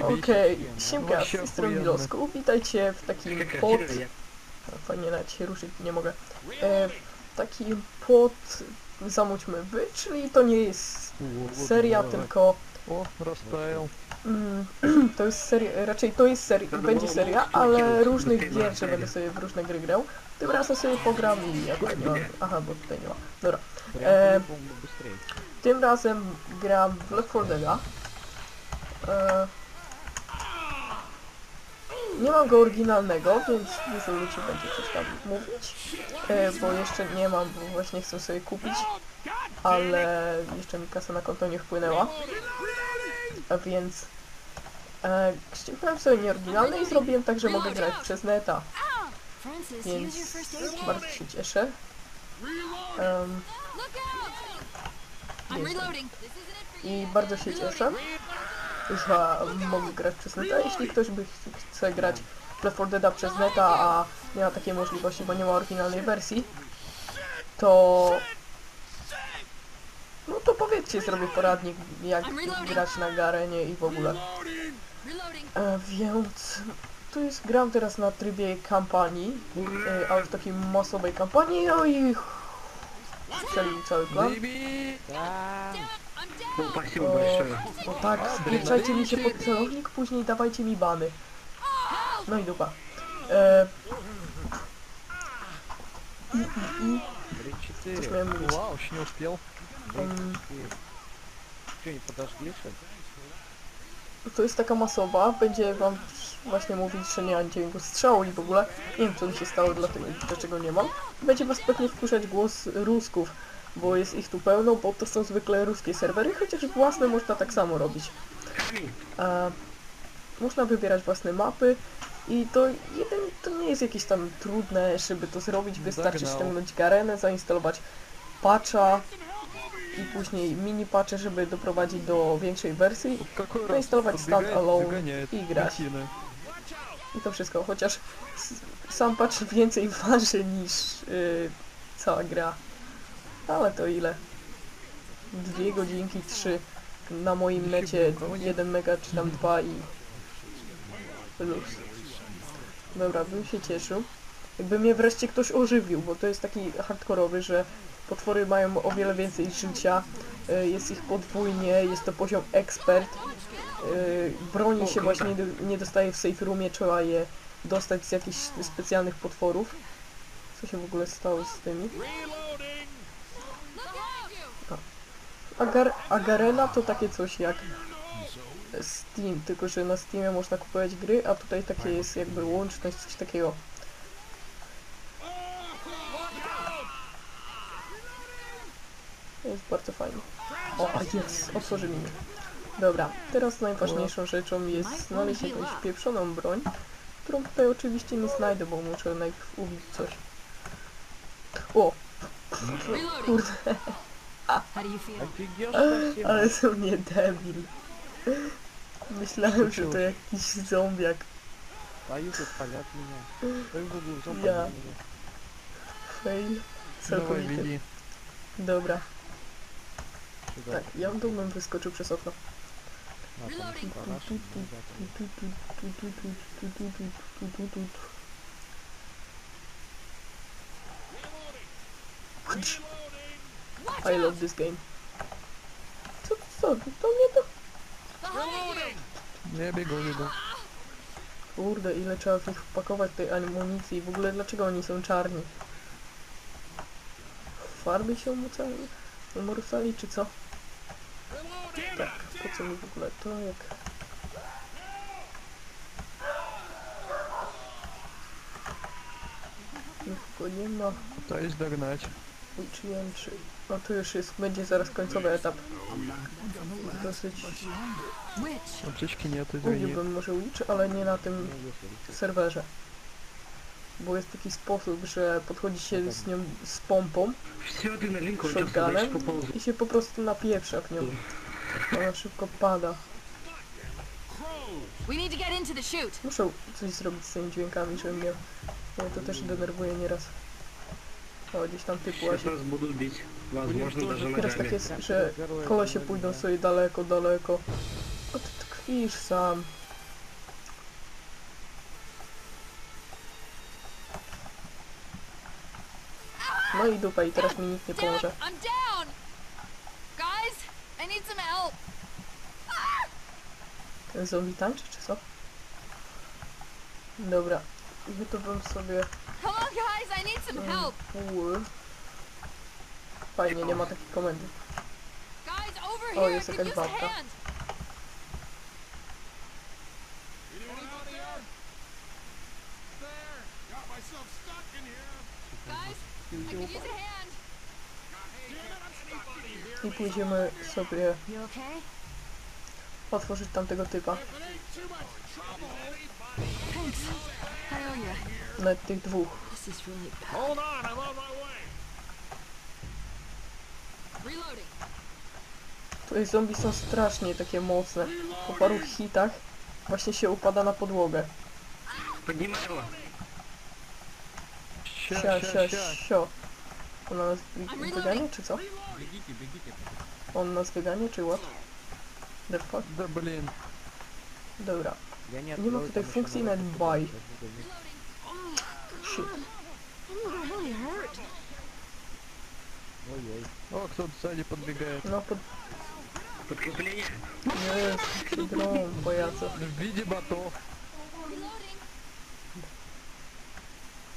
Okej, siemka, z tej strony. Witajcie w takim pod... Fajnie, nawet się ruszyć nie mogę. E, takim pod... Zamóćmy by, czyli to nie jest seria, tylko... O, rozstają. Mm, to jest seria, raczej to jest seria, będzie seria, ale różnych gier, że będę sobie w różne gry grał. Tym razem sobie pogram i nie mam... Aha, bo tutaj nie ma. Dobra. E, tym razem gram w Left 4 Dead'a. E, nie mam go oryginalnego, więc dużo ludzi będzie coś tam mówić, e, bo jeszcze nie mam, bo właśnie chcę sobie kupić, ale jeszcze mi kasa na konto nie wpłynęła, a więc e, ściągnąłem sobie nieoryginalny i zrobiłem tak, że mogę grać przez neta, więc bardzo się cieszę. For i bardzo się cieszę, że mogę grać przez neta. Jeśli ktoś by ch- chce grać Left 4 Dead'a przez neta, a nie ma takiej możliwości, bo nie ma oryginalnej wersji, to... No to powiedzcie, zrobię poradnik, jak grać na Garenie i w ogóle. E, więc tu jest, gram teraz na trybie kampanii, e, ale w takiej masowej kampanii, no i strzelił cały plan. Łupa. O tak, wpieczajcie mi się pod celownik, później dawajcie mi bany. No i dupa. E... I, i, i. Coś miałem mówić. Wow, się nie. Um, nie? To jest taka masowa, będzie wam właśnie mówić, że nie mam dźwięku strzału i w ogóle nie wiem co mi się stało, dlatego, dlaczego nie mam. Będzie was pewnie wkurzać głos rusków bo jest ich tu pełno, bo to są zwykle ruskie serwery, chociaż własne można tak samo robić. E, można wybierać własne mapy i to jeden to nie jest jakieś tam trudne, żeby to zrobić, wystarczy ściągnąć garenę, zainstalować patcha i później mini patche, żeby doprowadzić do większej wersji, zainstalować Stand Alone i grać. I to wszystko, chociaż sam patch więcej waży niż yy, cała gra. Ale to ile? Dwie godzinki, trzy. Na moim necie jeden mega czy tam dwa i luz. Dobra, bym się cieszył. Jakby mnie wreszcie ktoś ożywił, bo to jest taki hardkorowy, że potwory mają o wiele więcej życia, y, jest ich podwójnie, jest to poziom ekspert. y, Broni się właśnie nie dostaje w safe roomie, trzeba je dostać z jakichś specjalnych potworów. Co się w ogóle stało z tymi? Agar Agarena to takie coś jak Steam, tylko że na Steamie można kupować gry, a tutaj takie jest jakby łączność, coś takiego. Jest bardzo fajnie. O, jest, otworzyli mnie. Dobra, teraz najważniejszą rzeczą jest znaleźć jakąś pieprzoną broń, którą tutaj oczywiście nie znajdę, bo muszę najpierw ubić coś. O, kurde, ale są mnie debil. Myślałem, że to jakiś zombiak. A mnie. To już Ja. Fail. Dawaj, Dobra. Tak, ja bym tu bym wyskoczył przez okno. Reloading. I love this game. Co, co? To mnie to... Nie biegł, nie biegł. Kurde, ile trzeba tu wpakować tej amunicji i w ogóle dlaczego oni są czarni? Farby się umocali? Czy co? Tak, po co mi w ogóle to jak... Nikogo nie ma. To jest dognać. Uczyłem czy? No to już jest, będzie zaraz końcowy etap. Dosyć... Uliłbym może Witch, ale nie na tym serwerze. Bo jest taki sposób, że podchodzi się z nią z pompą, shotgunem i się po prostu napieprza w nią. Ona szybko pada. Muszę coś zrobić z tymi dźwiękami, żeby mnie... To też denerwuje nieraz. O, gdzieś tam typu Się właśnie. nas budu bić. Teraz na tak jest, że kolesie pójdą sobie daleko, daleko. A ty tkwisz sam. No i dupa, i teraz mi nikt nie pomoże. I'm down! Zombie tańczy, czy co? Dobra, Bym sobie... Come on, guys, I need some help. Ul. Fajnie, nie ma takiej komendy. Guys, over Oh, here, jest could jakaś use a babka. hand. Guys, I could use a hand. I pójdziemy sobie You okay? otworzyć tamtego typa. I. Nawet tych dwóch. This is really bad. Hold on, I'm on my way. Reloading. Tutaj zombie są strasznie takie mocne. Po paru hitach właśnie się upada na podłogę. Поднимай его. Ща, Sia, ща, sia, ща. sio. On nas wy- wygania, czy co? Бегите, бегите. On nas wygania, czy what? The fuck? Да блин. Dobra. Я не открою, Нимак этой функции надо бай. Ой-ой. О, кто-то сзади подбегает. Но под... Подкрепление? Э, Нет, синдром боятся. В виде ботов.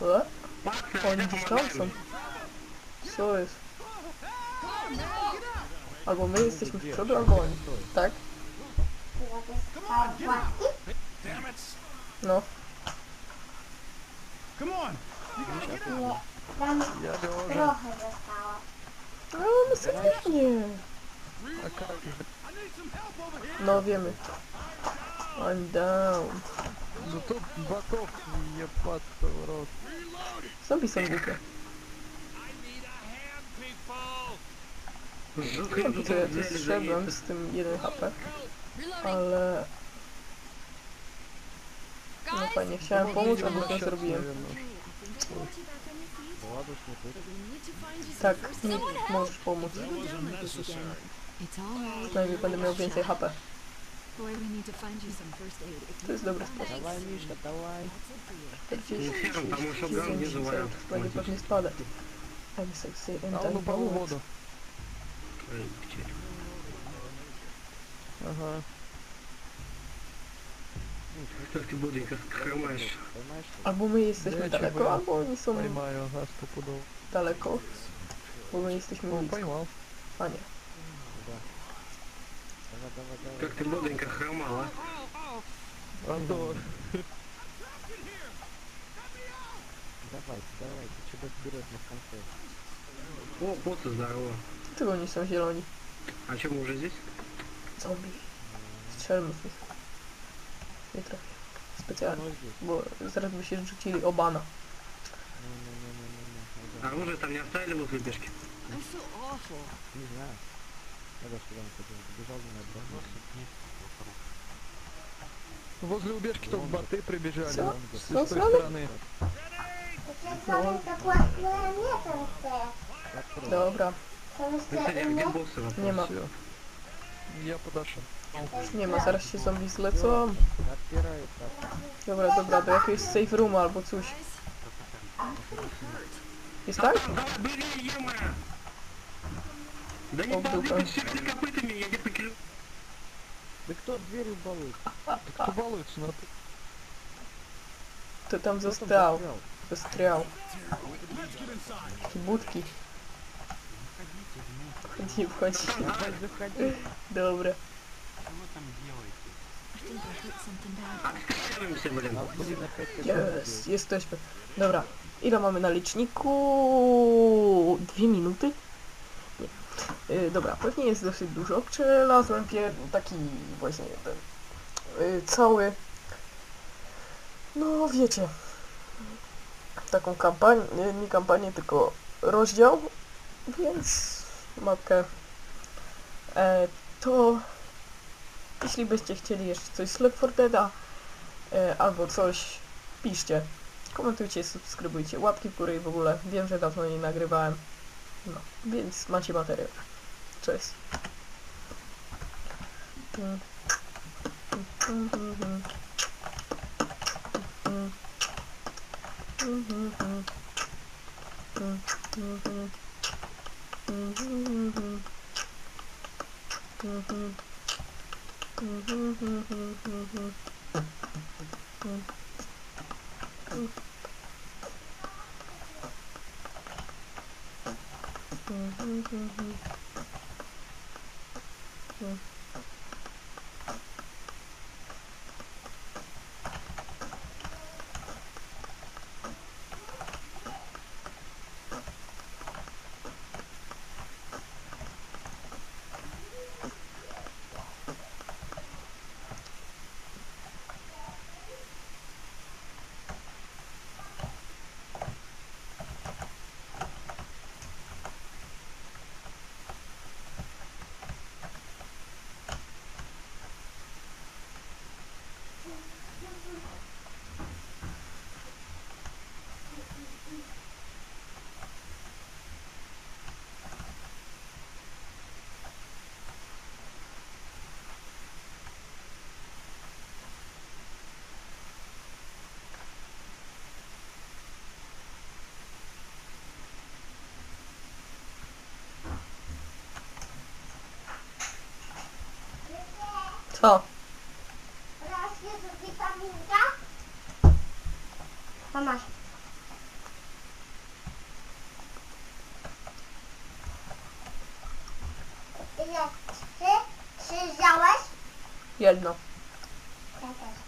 А? Он дистанцем? Соис. А главное, здесь мы все. Так. No. Tam Ja biorę. trochę zostało. No, no No, wiemy. I'm down. No to bakov nie padł powrot. Zombie są głupie. Tutaj to jest szedłem z tym 1 HP. Ale... No fajnie, chciałem pomóc, a głupio zrobiłem. Tak, nie, możesz pomóc. Przynajmniej będę miał więcej HP. To jest dobry sposób. Dawaj, Misza, dawaj. 40, będzie pewnie spadać. I'm sexy and I'm bold. Aha. Ага. Как ты бодренько хромаешь. Поймаешь, что ли? Albo my jesteśmy Ja cię daleko, boję. albo oni są Поймаю, ага, стопудово. daleko. Bo my jesteśmy О, blisko. поймал. A nie. Давай, давай, давай. Как ты бодренько хромала. Андор. Давай, давай, ты что берешь на конце? О, поцу здорово. Czego oni są zieloni? А что, мы уже здесь? Zombie. Strzelmy w nich. metrów. Specjalnie. Bo zaraz by się rzucili obana. A może tam nie wstaje, bo wybierzki. I'm so awful. Не знаю. Я даже куда-нибудь побежал, на Возле убежки только боты прибежали. Всё? С той Всё, слава? стороны. Chciałem to płatne miesiąc teraz. Dobra, To już Ty, ja, gdzie bossy? Nie ma. Всё. Я подошел. Nie ma, zaraz się zombie zlecą. Dobra, dobra, do jakiegoś safe rooma albo coś. Jest tak? Да не балуйтесь. Да кто дверью балует? Да кто балует, на Ты там застрял. Застрял. Будки. Входи, входи. Добре. wchodzi. Давай, заходи. Dobra. I think I hit something bad. Отстреливаемся, блин. А, блин, опять как Jest, jesteśmy. Dobra. Ile mamy na liczniku? Dwie minuty? Nie. Y, dobra, pewnie jest dosyć dużo. Przelazłem pier... taki właśnie ten y, cały no wiecie taką kampanię, nie, nie kampanię, tylko rozdział, więc mapkę e, to jeśli byście chcieli jeszcze coś z Left 4 Deada e, albo coś piszcie, komentujcie, subskrybujcie, łapki w górę i w ogóle. Wiem, że dawno nie nagrywałem. No, więc macie materiał. Cześć. Mm-hmm. Co? Raz jest witaminka. Masz. Ile? Trzy? Trzy wziąłeś? Jedno. Ja też.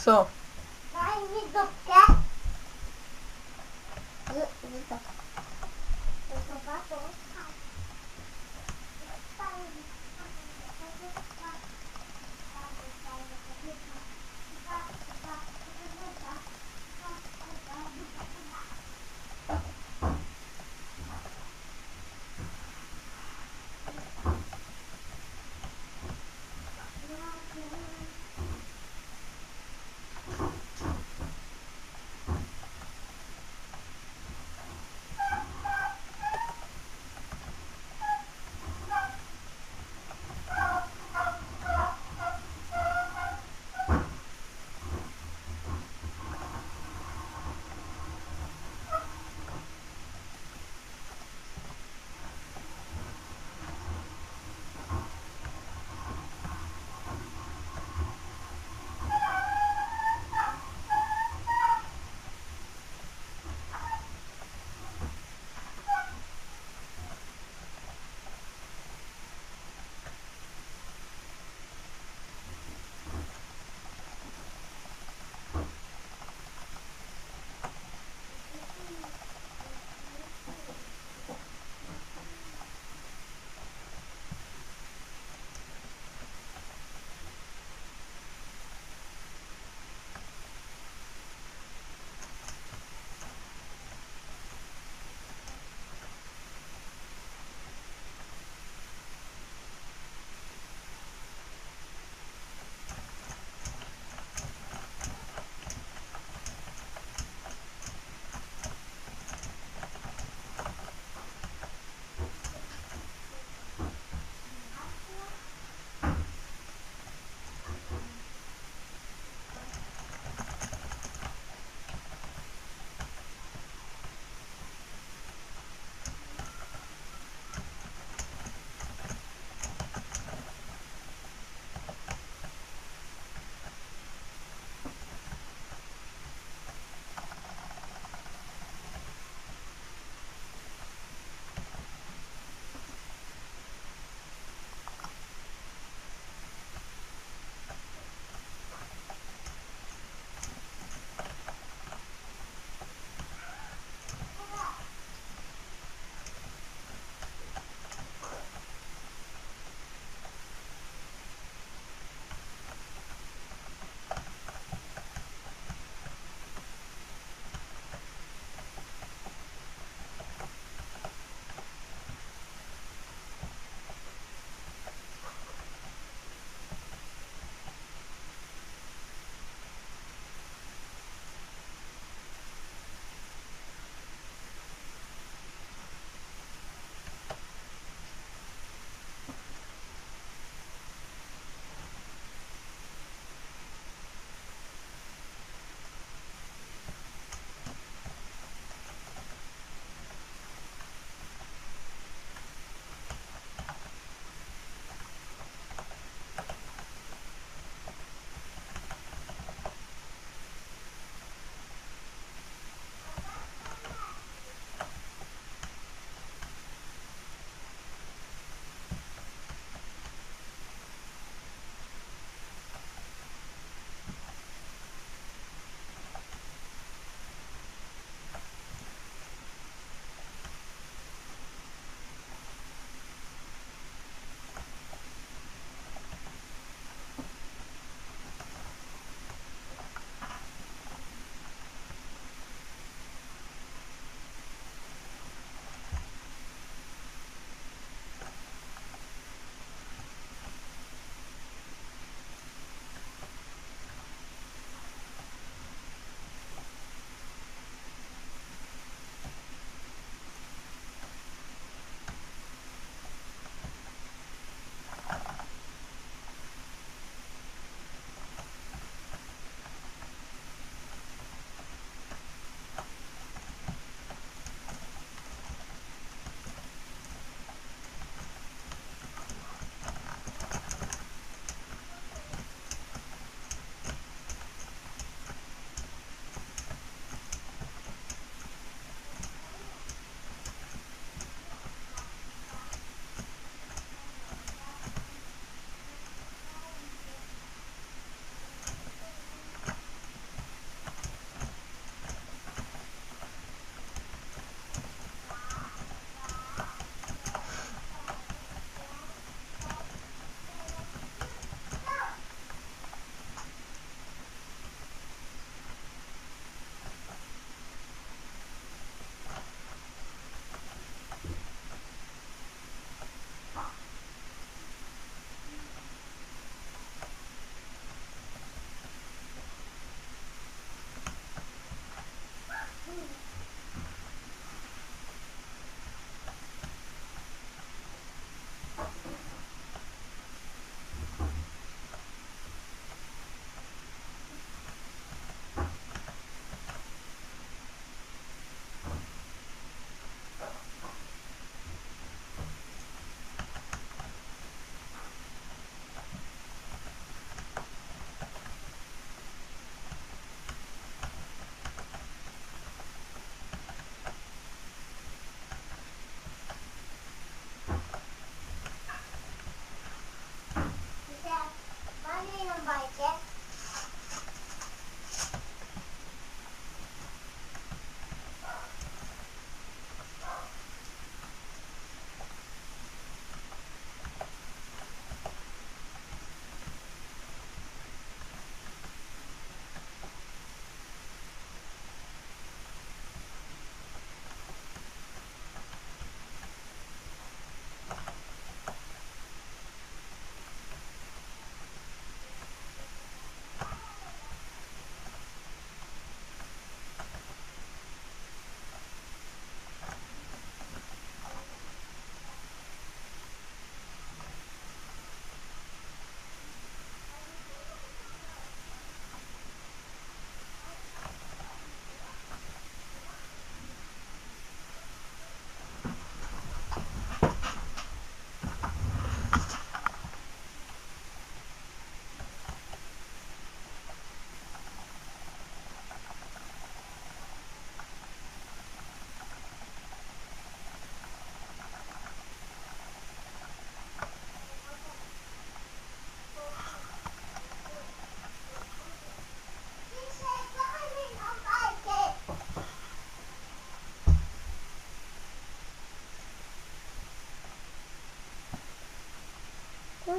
Krzysiek! Co?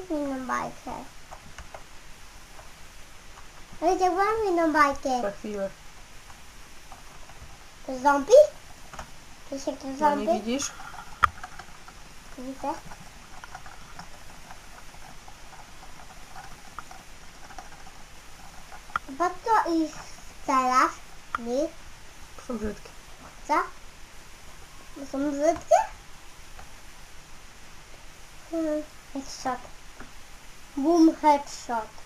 Dupkę. Z- z- tak. To zobaczę. inną bajkę. Inną bajkę. Za chwilę. To zombie? To się to No nie zombie? widzisz? Widzę. Po co ich strzelasz? Nie? Są brzydkie. Co? Bo są brzydkie? Hmm, headshot. Boom headshot.